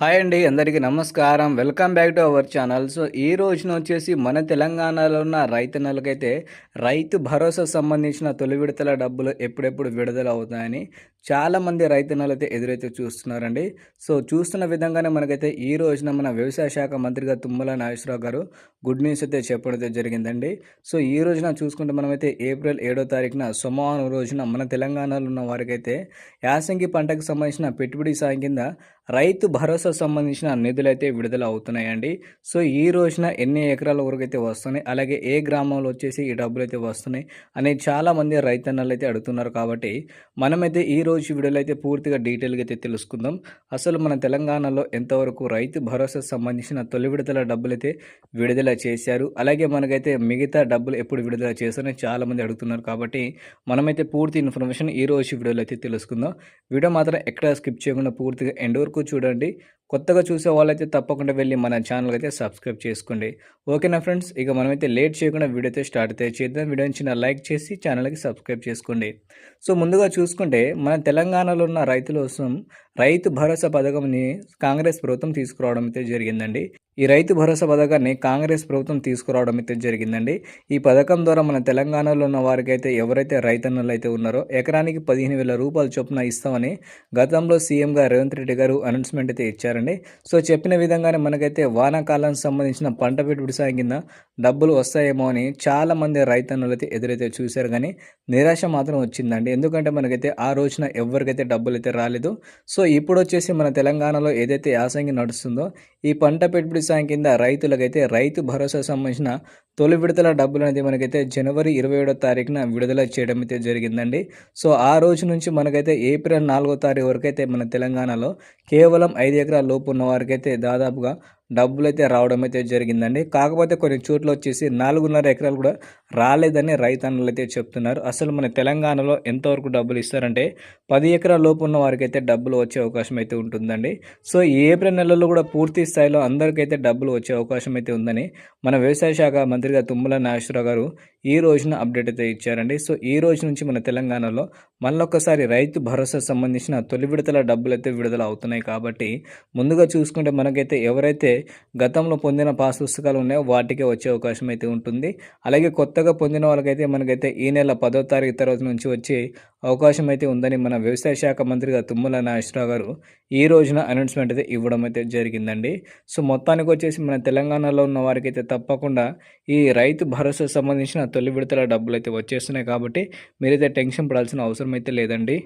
Hi అండి అందరికీ నమస్కారం. Welcome back to our channel. So ఈ రోజున వచ్చేసి మన తెలంగాణలో ఉన్న రైతన్నలకైతే రైతు భరోసా సంబంధించిన తొలి విడతల డబ్బులు ఎప్పుడెప్పుడు విడుదల అవుతాయని చాలామంది రైతన్నలు అయితే ఎదురైతే చూస్తున్నారండి. సో చూస్తున్న విధంగానే మనకైతే ఈ రోజున మన వ్యవసాయ శాఖ మంత్రిగా తుమ్మల నాగేశ్వరరావు గారు గుడ్ న్యూస్ అయితే చెప్పడం జరిగిందండి. సో ఈ రోజున చూసుకుంటే మనమైతే ఏప్రిల్ ఏడో తారీఖున సోమవారం రోజున మన తెలంగాణలో ఉన్న వారికైతే యాసంగి పంటకు సంబంధించిన పెట్టుబడి సాయం కింద రైతు భరోసా సంబంధించిన నిధులు అయితే విడుదల అవుతున్నాయండి సో ఈ రోజున ఎన్ని ఎకరాల వరకు అయితే వస్తున్నాయి? అలాగే ఏ గ్రామంలో వచ్చేసి ఈ డబ్బులు అయితే వస్తున్నాయి? అనేది చాలామంది రైతన్నలు అయితే అడుగుతున్నారు కాబట్టి మనమైతే ఈ రోజు వీడియోలో అయితే పూర్తిగా డీటెయిల్గా అయితే తెలుసుకుందాం. అసలు మన తెలంగాణలో ఎంతవరకు రైతు భరోసా సంబంధించిన తొలి విడుదల డబ్బులు అయితే విడుదల చేశారు? అలాగే మనకైతే మిగతా డబ్బులు ఎప్పుడు విడుదల చేస్తారని చాలామంది అడుగుతున్నారు కాబట్టి మనమైతే పూర్తి ఇన్ఫర్మేషన్ ఈ రోజు వీడియోలో అయితే తెలుసుకుందాం. వీడియో మాత్రం ఎక్కడ స్కిప్ చేయకుండా పూర్తిగా ఎండ్ వరకు చూడండి. కొత్తగా చూసే వాళ్ళైతే తప్పకుండా వెళ్ళి మన ఛానల్ అయితే సబ్స్క్రైబ్ చేసుకోండి. ఓకేనా ఫ్రెండ్స్ ఇక మనమైతే లేట్ చేయకుండా వీడియో అయితే స్టార్ట్ అయితే చేద్దాం. వీడియో చిన్న లైక్ చేసి ఛానల్కి సబ్స్క్రైబ్ చేసుకోండి. సో ముందుగా చూసుకుంటే మన తెలంగాణలో ఉన్న రైతుల కోసం రైతు భరోసా పథకంని కాంగ్రెస్ ప్రభుత్వం తీసుకురావడం అయితే జరిగిందండి. ఈ రైతు భరోసా పథకాన్ని కాంగ్రెస్ ప్రభుత్వం తీసుకురావడం అయితే జరిగిందండి. ఈ పథకం ద్వారా మన తెలంగాణలో ఉన్న వారికైతే ఎవరైతే రైతన్నలు అయితే ఉన్నారో ఎకరానికి పదిహేను వేల రూపాయల చొప్పున ఇస్తామని గతంలో సీఎంగా రేవంత్ రెడ్డి గారు అనౌన్స్మెంట్ అయితే ఇచ్చారండి. సో చెప్పిన విధంగానే మనకైతే వానాకాలానికి సంబంధించిన పంట పెట్టుబడి సాయం కింద డబ్బులు వస్తాయేమో అని చాలామంది రైతన్నులు అయితే ఎదురైతే చూశారు కానీ నిరాశ మాత్రం వచ్చిందండి. ఎందుకంటే మనకైతే ఆ రోజున ఎవరికైతే డబ్బులు అయితే రాలేదు. సో ఇప్పుడు వచ్చేసి మన తెలంగాణలో ఏదైతే యాసంగి నడుస్తుందో ఈ పంట పెట్టుబడి సాయం కింద రైతులకైతే రైతు భరోసా సంబంధించిన తొలి విడతల డబ్బులు అనేది మనకైతే జనవరి ఇరవై ఏడో తారీఖున విడుదల చేయడం అయితే జరిగిందండి. సో ఆ రోజు నుంచి మనకైతే ఏప్రిల్ నాలుగో తారీఖు వరకు అయితే మన తెలంగాణలో కేవలం ఐదు ఎకరాల లోపు ఉన్న వారికైతే దాదాపుగా డబ్బులు అయితే రావడం అయితే జరిగిందండి. కాకపోతే కొన్ని చోట్ల వచ్చేసి నాలుగున్నర ఎకరాలు కూడా రాలేదని రైతన్నులు అయితే చెప్తున్నారు. అసలు మన తెలంగాణలో ఎంతవరకు డబ్బులు ఇస్తారంటే పది ఎకరాల లోపు ఉన్న వారికి అయితే డబ్బులు వచ్చే అవకాశం అయితే ఉంటుందండి. సో ఈ ఏప్రిల్ నెలలో కూడా పూర్తి స్థాయిలో అందరికైతే డబ్బులు వచ్చే అవకాశం అయితే ఉందని మన వ్యవసాయ శాఖ మంత్రిగా తుమ్మల నాగేశ్వరరావు గారు ఈ రోజున అప్డేట్ అయితే ఇచ్చారండి. సో ఈ రోజు నుంచి మన తెలంగాణలో మళ్ళొక్కసారి రైతు భరోసా సంబంధించిన తొలి విడతల డబ్బులు అయితే విడుదల అవుతున్నాయి కాబట్టి ముందుగా చూసుకుంటే మనకైతే ఎవరైతే గతంలో పొందిన పాస్ పుస్తకాలు ఉన్నాయో వాటికే వచ్చే అవకాశం అయితే ఉంటుంది. అలాగే కొత్తగా పొందిన వాళ్ళకైతే మనకైతే ఈ నెల పదో తారీఖు తర్వాత నుంచి వచ్చి అవకాశం అయితే ఉందని మన వ్యవసాయ శాఖ మంత్రిగా తుమ్మల నాగేశ్వరరావు గారు ఈ రోజున అనౌన్స్మెంట్ అయితే ఇవ్వడం అయితే జరిగిందండి. సో మొత్తానికి వచ్చేసి మన తెలంగాణలో ఉన్న వారికి అయితే తప్పకుండా ఈ రైతు భరోసా సంబంధించిన తొలి విడతల డబ్బులు అయితే వచ్చేస్తున్నాయి కాబట్టి మీరైతే టెన్షన్ పడాల్సిన అవసరం అయితే లేదండి.